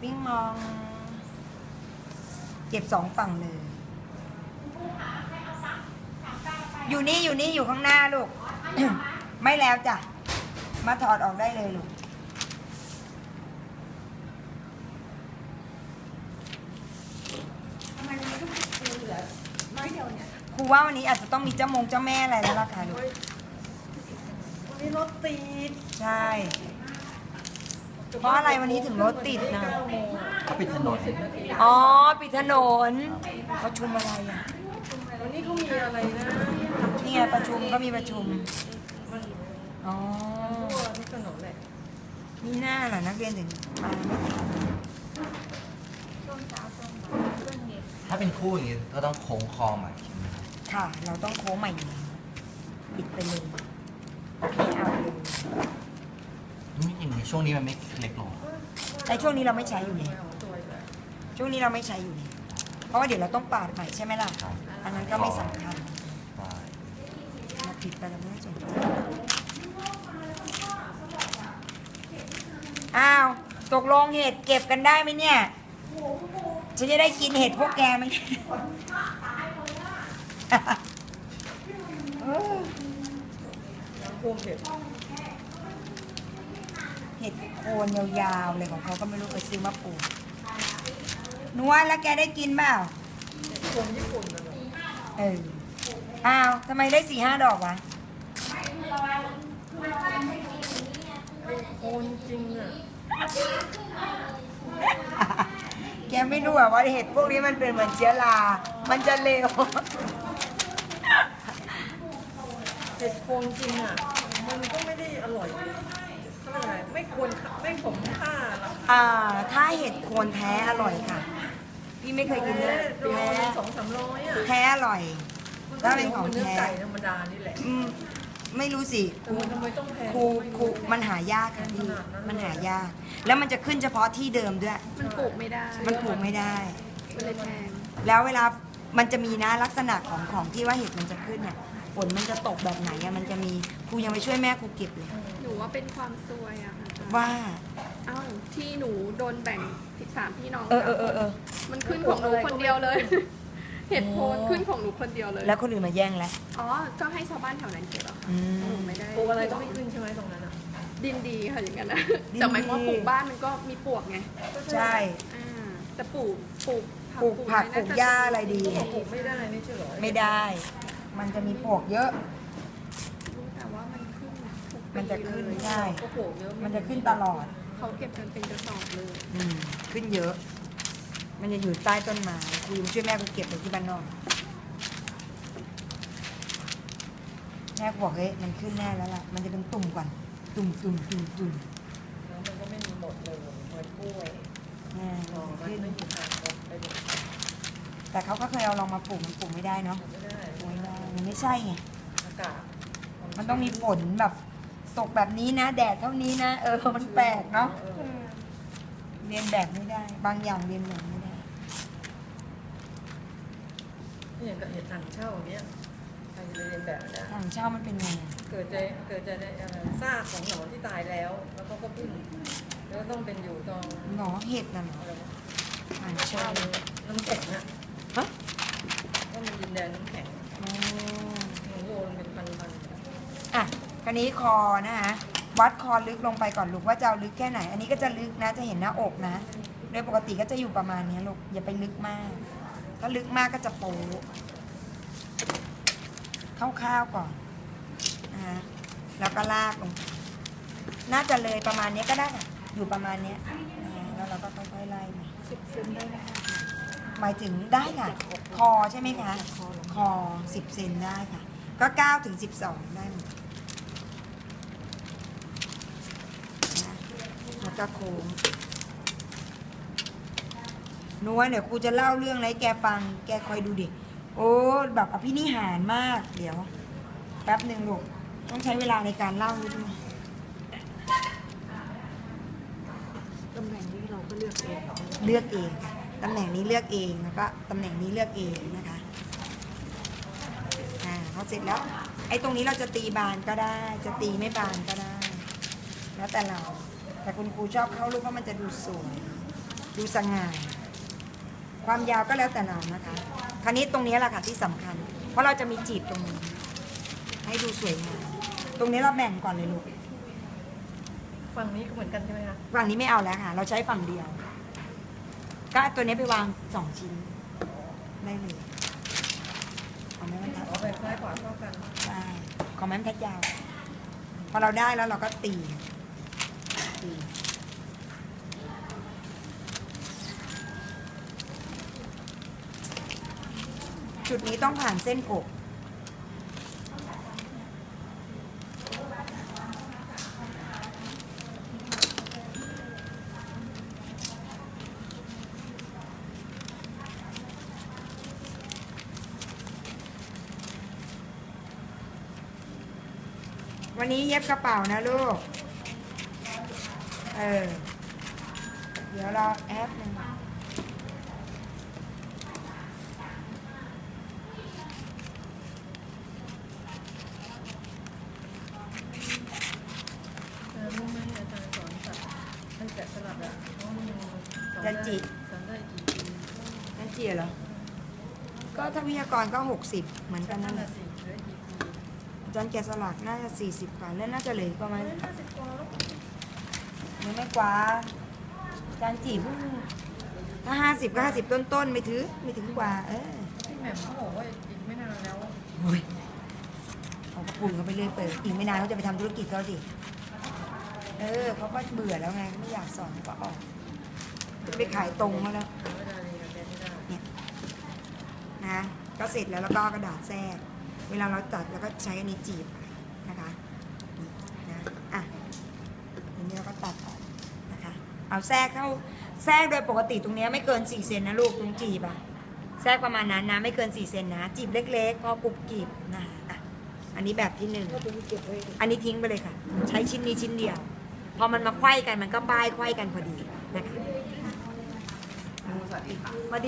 ปิ้งมอง เก็บสองฝั่งเลย อยู่นี่อยู่นี่อยู่ข้างหน้าลูก ไม่แล้วจ้ะ มาถอดออกได้เลยลูกทำไมมันไม่ต้องปูเหลือน้อยเดียวเนี่ยครูว่าวันนี้อาจจะต้องมีเจ้ามงเจ้าแม่อะไรแล้วล่ะค่ะลูกวันนี้รถติด ใช่ เพราะอะไรวันนี้ถึงรถติดนะเก้าโมงเขาปิดถนนสิบนาทีอ๋อ ปิดถนนประชุมอะไรอะ วันนี้เขามีอะไรนะนี่ไงประชุมก็มีประชุมมันอ๋อทั่วทุกถนนแหละมีหน้าเหรอนักเรียนถึงมาไม่ทันถ้าเป็นคู่อย่างนี้ก็ต้องโค้งคอใหม่ค่ะ เราต้องโค้งใหม่อยู่แล้วปิดไปเลยไม่เอาเลย นี่อย่างนี้ ช่วงนี้มันไม่เล็กลงในช่วงนี้เราไม่ใช้อยู่เลยเอาตัวอีกแล้วช่วงนี้เราไม่ใช้อยู่เลยเพราะว่าเดี๋ยวเราต้องปาดใหม่ใช่ไหมล่ะครับอันนั้นก็ไม่สำคัญใช่เราผิดไปเราไม่สนใจอ้าวตกลงเห็ดเก็บกันได้ไหมเนี่ยฉันจะได้กินเห็ดพวกแกไหมน้ำท่วมเผ็ด เห็ดโคนยาวๆเลยของเขาก็ไม่รู้ไปซื้อมาปลูกนวลแล้วแกได้กินเปล่าคนญี่ปุ่นนะเนอะเอออ้าวทำไมได้สี่ห้าดอกวะไอ้โคนจริงอะแกไม่รู้อะว่าเห็ดพวกนี้มันเป็นเหมือนเชื้อรา มันจะเลวเผ็ดโคนจริงอะ มันก็ไม่ได้อร่อย เขาเรียกอะไรไม่ควรค่าไม่สมค่าหรอกอ่าถ้าเห็ดโคนแท้อร่อยค่ะ พี่ไม่เคยกินเนื้อโลแท้ละสองสามร้อยอะแท้อร่อย ถ้าเป็นของเนื้อแท้ไก่ธรรมดานี่แหละอืมไม่รู้สิ แต่มันทำไมต้องแพง ครูไม่ครูมันหายากค่ะพี่มันหายาก แล้วมันจะขึ้นเฉพาะที่เดิมด้วย มันปลูกไม่ได้ มันปลูกไม่ได้ มันเลยแพงแล้วเวลามันจะมีนะลักษณะของของที่ว่าเห็ดมันจะขึ้นเนี่ยฝ นมันจะตกแบบไหนอะมันจะมีครูยังไปช่วยแม่ครูเก็บเลยหนูว่าเป็นความซวยอะค่ะว่า เอ้าที่หนูโดนแบ่งสามพี่น้องเออเออเออเออมันขึ้นของหนูคนเดียวเลย เห็ดโคนขึ้นของหนูคนเดียวเลย แล้วคนอื่นมาแย่งแล้วอ๋อ ก็ให้ชาวบ้านแถวนั้นเก็บอะค่ะอืหนูม ไม่ได้ปลูกอะไรก็ไม่ขึ้นใช่ไหมตรงนั้นอะดินดีค่ะอย่างนั้นนะดินดี แต่หมายความว่าปลูกบ้านมันก็มีปลวกไงใช่ อ่าแต่ปลูกปลูกปลูกผักปลูกหญ้าอะไรดีก็บอกปลูกไม่ได้ไม่ใช่เหรอไม่ได้ มันจะมีปลวกเยอะรู้แต่ว่ามันขึ้นทุกปีมันจะขึ้นเลยใช่ก็ปลูกเยอะมันจะขึ้นตลอด เขาเก็บกันเป็นกระสอบเลย อืม ขึ้นเยอะ มันจะอยู่ใต้ต้นไม้ครูช่วยแม่ครูเก็บไปที่บ้านนอก แม่ครูบอกเฮ้ยมันขึ้นแน่แล้วล่ะ มันจะเป็นตุ่มก่อน ตุ่มตุ่มตุ่มตุ่มแล้วมันก็ไม่มีหมดเลยเหมือนกล้วยแน่หน่อมันมันขึ้นไม่มีทางหมดไปหมดแต่เขาก็เคยเอาลองมาปลูกมันปลูกไม่ได้เนาะไม่ได้ปลูกไม่ได้มันไม่ใช่ไง อากาศมันต้องมีฝนแบบตกแบบนี้นะ แดดเท่านี้นะ เออ มันแปลกเนาะเออเรียนแบบไม่ได้ บางอย่างเรียนแบบไม่ได้ นี่อย่างกับเห็ดถังเช่าอย่างเงี้ยใครจะเรียนแบบได้ ทางเช่ามันเป็นไงอะเกิดจะเกิดจะได้เอ่อซากของหนอนที่ตายแล้ว แล้วเขาก็ขึ้นแล้วต้องเป็นอยู่ตรงหนอเห็ดน่ะเหรออะไรนะทางเช่าน้ำแข็งอะฮะ ก็มันดินแดนน้ำแข็ง โอ้โหเป็นพันอะคันนี้คอนะคะวัดคอลึกลงไปก่อนลูกว่าจะเอาลึกแค่ไหน อันนี้ก็จะลึกนะจะเห็นหน้าอกนะ โดยปกติก็จะอยู่ประมาณนี้ลูกอย่าไปลึกมาก ถ้าลึกมากก็จะโป๊คร่าวๆก่อนนะคะแล้วก็ลากลง น่าจะเลยประมาณนี้ก็ได้อยู่ประมาณนี้นะแล้วเราก็ค่อยๆไล่มาสิบเซนได้ไหมคะ หมายถึงได้ค่ะ คอใช่ไหมคะ คอสิบเซนได้ค่ะ ก็เก้าถึงสิบสองได้หมดนะแล้วก็โค้งนัวเดี๋ยวครูจะเล่าเรื่องอะไรให้แกฟัง แกคอยดูดิ โอ้แบบอภินิหารมาก เดี๋ยว แป๊บหนึ่งลูก ต้องใช้เวลาในการเล่านิดนึง ตำแหน่งนี้เราก็เลือกเอง เลือกเองค่ะ ตำแหน่งนี้เลือกเองแล้วก็ตำแหน่งนี้เลือกเองนะคะอ่าพอเสร็จแล้วไอ้ตรงนี้เราจะตีบานก็ได้ จะตีไม่บานก็ได้ แล้วแต่เรา แต่คุณครูชอบเข้ารูปเพราะมันจะดูสวยดูสง่าความยาวก็แล้วแต่เรานะคะคราวนี้ตรงนี้แหละค่ะที่สำคัญ เพราะเราจะมีจีบตรงนี้ ให้ดูสวยงามตรงนี้เราแบ่งก่อนเลยลูกฝั่งนี้ก็เหมือนกันใช่ไหมคะฝั่งนี้ไม่เอาแล้วค่ะ เราใช้ฝั่งเดียว ก็เอาตัวนี้ไปวางสองชิ้น ได้เลยเอาไหมมันทัดอ๋อแบบซ้ายขวาเท่ากันใช่ของแม่มนทัดยาว พอเราได้แล้วเราก็ตีตีจุดนี้ต้องผ่านเส้นอก วันนี้เย็บกระเป๋านะลูก เออ เดี๋ยวรอแอปหนึ่งเออรู้ไหมอาจารย์สอนสัตว์ให้แกะสลักอะว่ามันสอนจันจิสอนได้กี่ปีนั่นเจียเหรอ ก็ถ้าวิทยากรก็หกสิบเหมือนกันนั่นแหละสิเหลือกี่ปี อาจารย์แกะสลักน่าจะสี่สิบกว่าแล้วน่าจะเหลือประมาณเฮ้ยห้าสิบกว่าแล้วหรือไม่กว่าอาจารย์จีบเพิ่งถ้าห้าสิบก็ห้าสิบต้นๆไม่ถึงไม่ถึงกว่า เออพี่แหม่มเขาบอกว่าอีกไม่นานแล้วโอ้ยเขาก็ปรุงเขาไปเรื่อยเปิดอีกไม่นานเขาจะไปทำธุรกิจเขาสิเออเขาก็เบื่อแล้วไงไม่อยากสอนก็ออกจะไปขายตรงเขาแล้วไม่ได้เลยอะแกไม่ได้นะก็เสร็จแล้วแล้วก็เอากระดาษแทรก เวลาเราตัดแล้วก็ใช้อันนี้จีบนะคะนี่นะอะทีนี้เราก็ตัดออกนะคะเอาแทรกเข้าแทรกโดยปกติตรงเนี้ยไม่เกิน4เซนนะลูกตรงจีบอะแทรกประมาณนั้นนะไม่เกิน4เซนนะ จีบเล็กๆ พอกรุบกรีบนะคะอะอันนี้แบบที่หนึ่งอันนี้ทิ้งไปเลยค่ะ ใช้ชิ้นนี้ชิ้นเดียว พอมันมาไขว้กันมันก็ป้ายไขว้กันพอดีนะคะสวัสดีค่ะสวัสดี